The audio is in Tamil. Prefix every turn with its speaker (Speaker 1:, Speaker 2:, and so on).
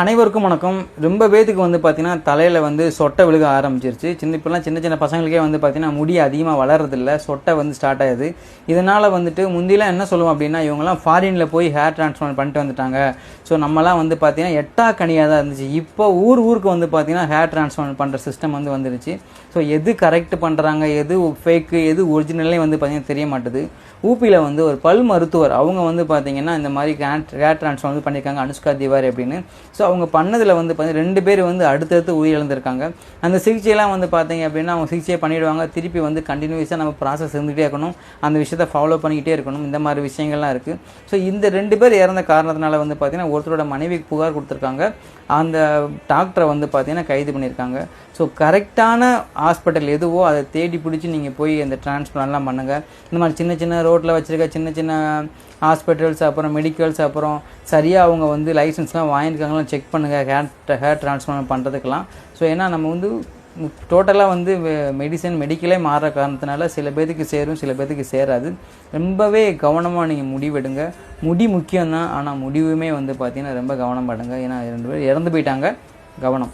Speaker 1: அனைவருக்கும் வணக்கம். ரொம்ப பேத்துக்கு வந்து பார்த்தீங்கன்னா தலையில் வந்து சொட்டை விழுக ஆரம்பிச்சிருச்சு. சின்ன இப்போலாம் சின்ன சின்ன பசங்களுக்கே வந்து பார்த்தீங்கன்னா முடி அதிகமாக வளர்றதில்ல. சொட்டை வந்து ஸ்டார்ட் ஆகுது இதனால் வந்துட்டு முந்திலாம் என்ன சொல்லுவோம் அப்படின்னா இவங்கெல்லாம் ஃபாரினில் போய் ஹேர் டிரான்ஸ்பிளான்ட் பண்ணிட்டு வந்துட்டாங்க. ஸோ நம்மலாம் வந்து பார்த்தீங்கன்னா எட்டா கனியாக தான் இருந்துச்சு. இப்போ ஊர் ஊருக்கு வந்து பார்த்தீங்கன்னா ஹேர் டிரான்ஸ்பிளான்ட் பண்ணுற சிஸ்டம் வந்து வந்துருச்சு. ஸோ எது கரெக்ட் பண்ணுறாங்க எது ஃபேக்கு எது ஒரிஜினலே வந்து பார்த்தீங்கன்னா தெரிய மாட்டுது. ஊபியில் வந்து ஒரு பல் மருத்துவர் அவங்க வந்து பார்த்தீங்கன்னா இந்த மாதிரி ஹேர் டிரான்ஸ்ஃபர் வந்து பண்ணியிருக்காங்க அனுஷ்கா திவாரி அப்படின்னு. ஸோ அவங்க பண்ணதில் வந்து பார்த்தீங்கன்னா ரெண்டு பேர் வந்து அடுத்தடுத்து உயிரிழந்திருக்காங்க. அந்த சிகிச்சையெல்லாம் வந்து பார்த்தீங்க அப்படின்னா அவங்க சிகிச்சையை பண்ணிவிடுவாங்க திருப்பி வந்து கண்டினியூஸாக நம்ம ப்ராசஸ் இருந்துகிட்டே இருக்கணும். அந்த விஷயத்தை ஃபாலோ பண்ணிக்கிட்டே இருக்கணும். இந்த மாதிரி விஷயங்கள்லாம் இருக்குது ஸோ இந்த ரெண்டு பேர் இறந்த காரணத்தினால வந்து பார்த்தீங்கன்னா ஒருத்தரோட மனைவிக்கு புகார் கொடுத்துருக்காங்க. அந்த டாக்டரை வந்து பார்த்தீங்கன்னா கைது பண்ணியிருக்காங்க. ஸோ கரெக்டான ஹாஸ்பிட்டல் எதுவோ அதை தேடி பிடிச்சி நீங்கள் போய் அந்த டிரான்ஸ்பிளான்லாம் பண்ணுங்கள் இந்த மாதிரி சின்ன சின்ன ரோட்டில் வச்சுருக்க சின்ன சின்ன ஹாஸ்பிட்டல்ஸ் அப்புறம் மெடிக்கல்ஸ் அப்புறம் சரியாக அவங்க வந்து லைசன்ஸ்லாம் வாங்கியிருக்காங்களாம் செக் பண்ணுங்கள் ஹேர் ஹேர் ட்ரான்ஸ்ஃபார்ம் பண்ணுறதுக்கெலாம் ஸோ ஏன்னா நம்ம வந்து டோட்டலாக வந்து மெடிசன் மெடிக்கலே மாறுற காரணத்தினால சில பேர்த்துக்கு சேரும் சில பேர்த்துக்கு சேராது. ரொம்பவே கவனமாக நீங்கள் முடிவெடுங்க. முடி முக்கியம்தான் ஆனால் முடிவுமே வந்து பார்த்திங்கன்னா ரொம்ப கவனம் படுங்க ஏன்னா ரெண்டு பேர் இறந்து போயிட்டாங்க. கவனம்.